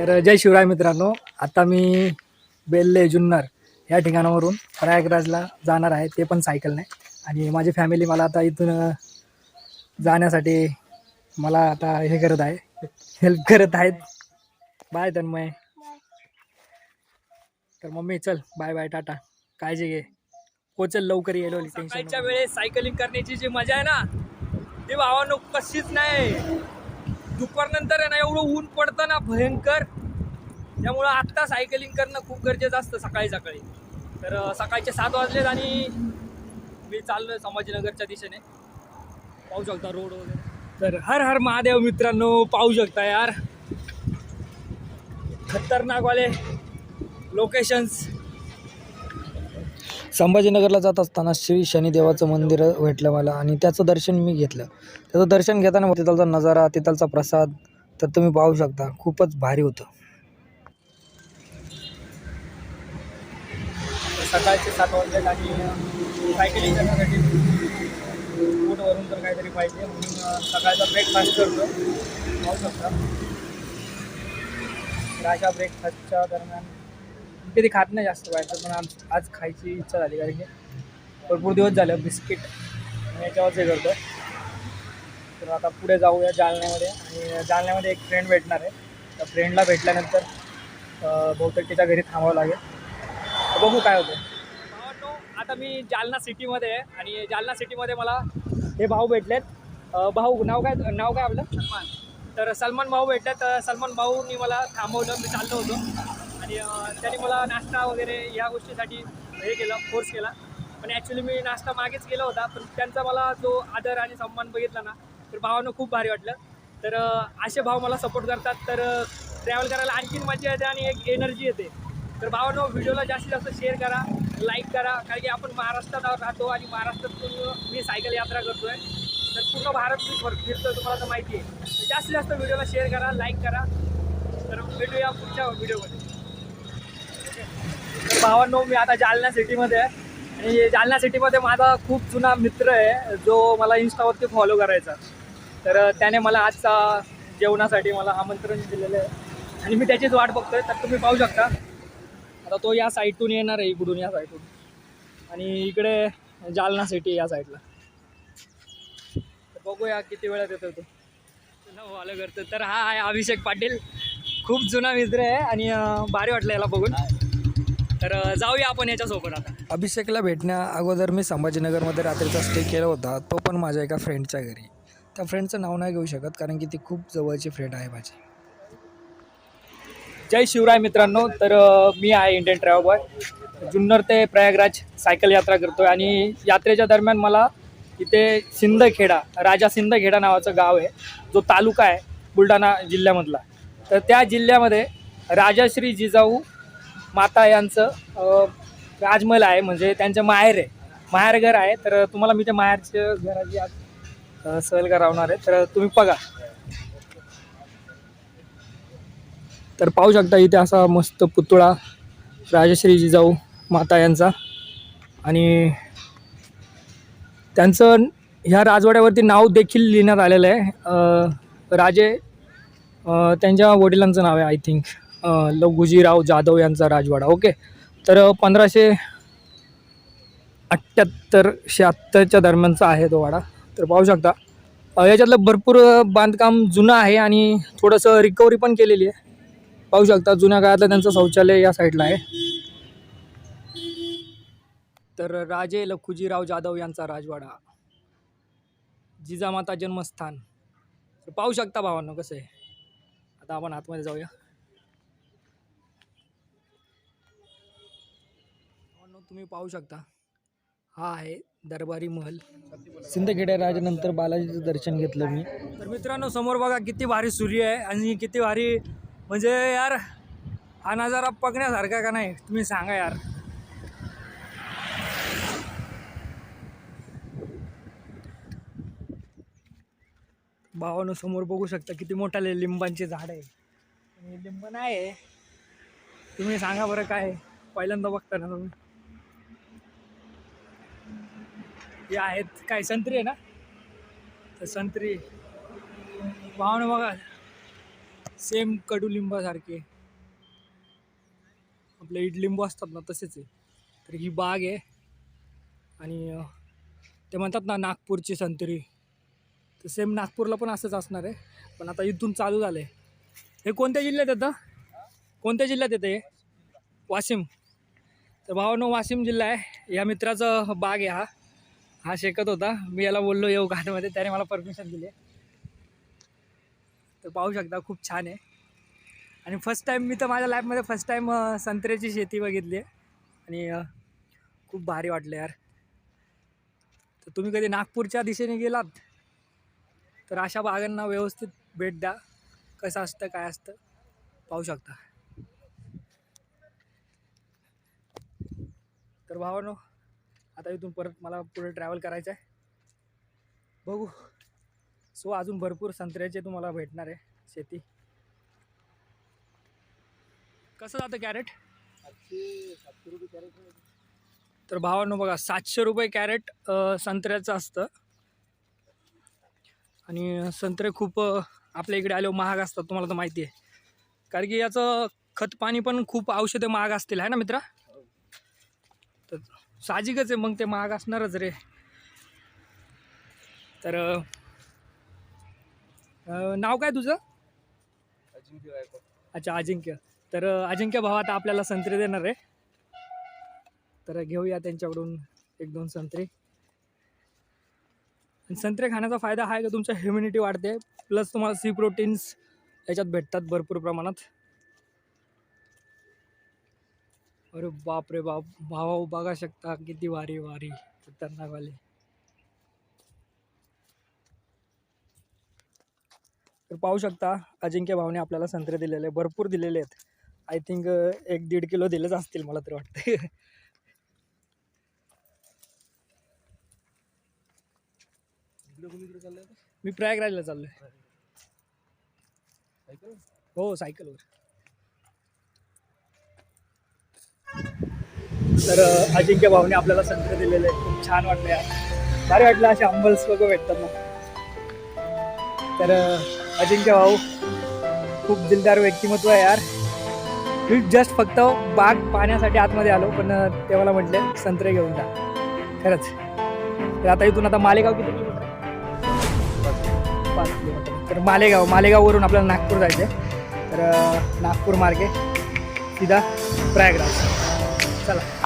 तर जय शिवराय मित्रांनो. आता मी बेल्ले जुन्नर या ठिकाणावरून प्रयागराजला जाणार आहे. ते पण सायकल नाही आणि माझी फॅमिली मला आता इथून जाण्यासाठी मला आता हे करत आहे. हेल्प करत आहेत. बाय तन्मय. तर मम्मी चल. Bye bye tata. काळजी घे. पोचल लवकर येलो टेन्शन वेळेस सायकलिंग करण्याची जी मजा आहे ना ती भावानो कशीच नाही. दुपारनंतर आहे ना एवढं ऊन पडतं ना भयंकर. त्यामुळं आत्ता सायकलिंग करणं खूप गरजेचं असतं सकाळी सकाळी. तर सकाळचे सात वाजलेत आणि मी चाललो संभाजीनगरच्या दिशेने. पाहू शकता रोड वगैरे. तर हर हर महादेव मित्रांनो पाहू शकता यार. खतरनाकवाले लोकेशन्स संभाजीनगरला जात असताना श्री शनिदेवाचं मंदिर भेटलं मला आणि त्याचं दर्शन मी घेतलं. त्याचं दर्शन घेताना तिथलचा नजारा तिथलचा प्रसाद तर तुम्ही पाहू शकता. खूपच भारी होतं. सकाळचे सात वाजलेत आणि सायकलिंग करण्यासाठी वरून तर काहीतरी पाहिजे म्हणून सकाळचा ब्रेकफास्ट करतो. पाहू शकता. अशा ब्रेकफास्टच्या दरम्यान कधी खात नाही जास्त बाहेरचं पण आज आज खायची इच्छा झाली कारण की भरपूर दिवस झालं बिस्किट आणि याच्यावरच हे करतो तर आता पुढे जाऊया जालन्यामध्ये आणि जालन्यामध्ये एक फ्रेंड भेटणार आहे. त्या फ्रेंडला भेटल्यानंतर बहुतेक तिच्या घरी थांबावं लागेल. बघू काय होतं आता मी जालना सिटीमध्ये आहे आणि जालना सिटीमध्ये मला हे भाऊ भेटलेत. भाऊ नाव काय नाव काय आपलं? सलमान. तर सलमान भाऊ भेटले तर सलमान भाऊनी मला थांबवलं मी चाललो होतो. आणि अं, त्यांनी मला नाश्ता वगैरे या गोष्टीसाठी हे केलं फोर्स केला. पण ॲक्च्युली मी नाश्ता मागेच केला होता पण त्यांचा मला जो आदर आणि सन्मान बघितला ना तर भावानं खूप भारी वाटलं. तर असे भाव मला सपोर्ट करतात. तर ट्रॅव्हल करायला आणखीन मजा येते आणि एक एनर्जी येते. तर भावानो व्हिडिओला जास्तीत जास्त शेअर करा लाईक करा कारण की आपण महाराष्ट्रात राहतो आणि महाराष्ट्रातून मी सायकल यात्रा करतो आहे तर पूर्ण भारत मी फिर- तुम्हाला तर माहिती आहे. जास्तीत जास्त व्हिडिओला शेअर करा लाईक करा. तर भेटूया पुढच्या व्हिडिओमध्ये भावांनो मी आता जालना सिटीमध्ये आहे. आणि जालना सिटीमध्ये माझा खूप जुना मित्र आहे जो मला इन्स्टावरती फॉलो करायचा. तर त्याने मला आजचा जेवणासाठी मला आमंत्रण दिलेलं आहे. आणि मी त्याचीच वाट बघतोय तर तुम्ही पाहू शकता. आता तो या साईडतून येणार आहे इकडून या साईडून आणि इकडे जालना सिटी या साईडला तर बघूया किती वेळात येतो तो. फॉलो हो, करतो तर हा आहे अभिषेक पाटील. खूप जुना मित्र आहे आणि भारी वाटलं याला बघून. तर जाऊया आपण याच्यासोबत आता. अभिषेकला भेटण्या अगोदर मी संभाजीनगरमध्ये रात्रीचा स्टे केला होता. तो पण माझ्या एका फ्रेंडच्या घरी. त्या फ्रेंडचं नाव नाही घेऊ शकत कारण की ती खूप जवळची फ्रेंड आहे माझी. जय शिवराय मित्रांनो. तर अ, मी आहे इंडियन ट्रॅव्हल बॉय जुन्नर ते प्रयागराज सायकल यात्रा करतोय आणि यात्रेच्या दरम्यान मला इथे सिंदखेडा राजा सिंदखेडा नावाचं गाव आहे. जो तालुका आहे बुलढाणा जिल्ह्यामधला. तर त्या जिल्ह्यामध्ये राजाश्री जिजाऊ माता यांचं राजमहल आहे म्हणजे त्यांचं माहेर आहे. माहेरघर आहे तर तुम्हाला मी त्या माहेरच्या घराची आज सहल करावणार आहे. तर तुम्ही बघा. तर पाहू शकता इथे असा मस्त पुतळा राजश्री जिजाऊ माता यांचा. आणि त्यांचं ह्या राजवाड्यावरती नाव देखील लिहिण्यात आलेलं आहे. राजे त्यांच्या वडिलांचं नाव आहे आय थिंक लघुजीराव जाधव यांचा राजवाडा. ओके. तर पंधराशे अठ्ठ्याहत्तर शहात्तरच्या दरम्यानचा आहे तो वाडा. तर पाहू शकता याच्यातलं भरपूर बांधकाम जुनं आहे आणि थोडंसं रिकव्हरी पण केलेली आहे. पाहू शकता जुन्या काळातलं त्यांचं शौचालय या साईडला आहे. तर राजे लखुजीराव जाधव यांचा राजवाडा. जिजामाता जन्मस्थान. तर पाहू शकता भावांनो कसं आहे. आता आपण आतमध्ये जाऊया. तुम्ही पाहू शकता. हा आहे दरबारी महल. सिंदखेडा राजानंतर बालाजीचं दर्शन घेतलं मी. तर मित्रांनो समोर बघा किती भारी सूर्य आहे आणि किती भारी म्हणजे यार हा नजारा बघण्यासारखा का नाही तुम्ही सांगा यार. भावानं समोर बघू शकता किती मोठाले लिंबांचे झाड आहे. लिंब नाही आहे. तुम्ही सांगा बरं काय पहिल्यांदा बघता ना तुम्ही. हे आहेत काय संत्री आहे ना? तर संत्री भावना बघा. सेम कडुलिंबासारखे आपले इडलिंबू असतात ना तसेच आहे. तर ही बाग आहे. आणि ते म्हणतात ना नागपूरची संत्री. तर सेम नागपूरला पण असंच असणार आहे. पण आता इथून चालू झालं आहे हे कोणत्या जिल्ह्यात येतं? कोणत्या जिल्ह्यात येतं हे? वाशिम. तर भावानो वाशिम जिल्हा आहे. या मित्राचं बाग आहे हा. हा शेकत होता. मी याला बोललो येऊ घाटमध्ये त्याने मला परमिशन दिली. तर पाहू शकता खूप छान आहे. आणि फर्स्ट टाईम मी तर माझ्या लाईफमध्ये फर्स्ट टाईम संत्र्याची शेती बघितली आहे. आणि खूप भारी वाटलं यार. तर तुम्ही कधी नागपूरच्या दिशेने गेलात? तर अशा बागांना व्यवस्थित भेट द्या. कसं असतं काय असतं पाहू शकता. तर भावानो आता इथून परत मला पुढे ट्रॅव्हल करायचं आहे बघू. सो अजून भरपूर संत्र्याचे तुम्हाला भेटणार आहे शेती. कसं जातं कॅरेट तर भावानो बघा सातशे रुपये कॅरेट संत्र्याचं असतं. आणि संत्रे खूप आपल्या इकडे आले महाग असतात तुम्हाला तर माहिती आहे. कारण की याचं खतपाणी पण खूप औषधं महाग असतील आहे ना मित्रा? तर साहजिकच आहे मग ते महाग असणारच रे. तर नाव काय तुझं? अच्छा अजिंक्य. तर अजिंक्य भाव आता आपल्याला संत्री देणार आहे. तर घेऊया त्यांच्याकडून एक दोन संत्री. आणि संत्रे खाण्याचा फायदा हा आहे की तुमचं ह्युमिनिटी वाढते. प्लस तुम्हाला सी प्रोटीन्स याच्यात भेटतात भरपूर प्रमाणात. अरे बाप रे बाप भावा बघा शकता किती वारी वारी खतरनाक वाले. तर पाहू शकता अजिंक्य भावने आपल्याला संत्रे दिलेले भरपूर दिलेले आहेत. आय थिंक एक दीड किलो दिलेच असतील मला तरी वाटते. मी प्रयागराजला चाललोय. हो सायकलवर. तर अजिंक्य भाऊने आपल्याला संत्रे दिलेले खूप छान वाटले यार. भारी वाटलं असे अंबल्स लोक भेटतात ना. तर अजिंक्य भाऊ खूप दिलदार व्यक्तिमत्व आहे यार. मी जस्ट फक्त बाग पाहण्यासाठी आतमध्ये आलो पण ते मला म्हटले संत्रे घेऊन जा. खरंच. तर आता इथून आता मालेगाव किती किलोमीटर? पाच किलोमीटर. तर मालेगाव मालेगाववरून आपल्याला नागपूर जायचं आहे तर नागपूर मार्गे सीधा प्रयागराज. चला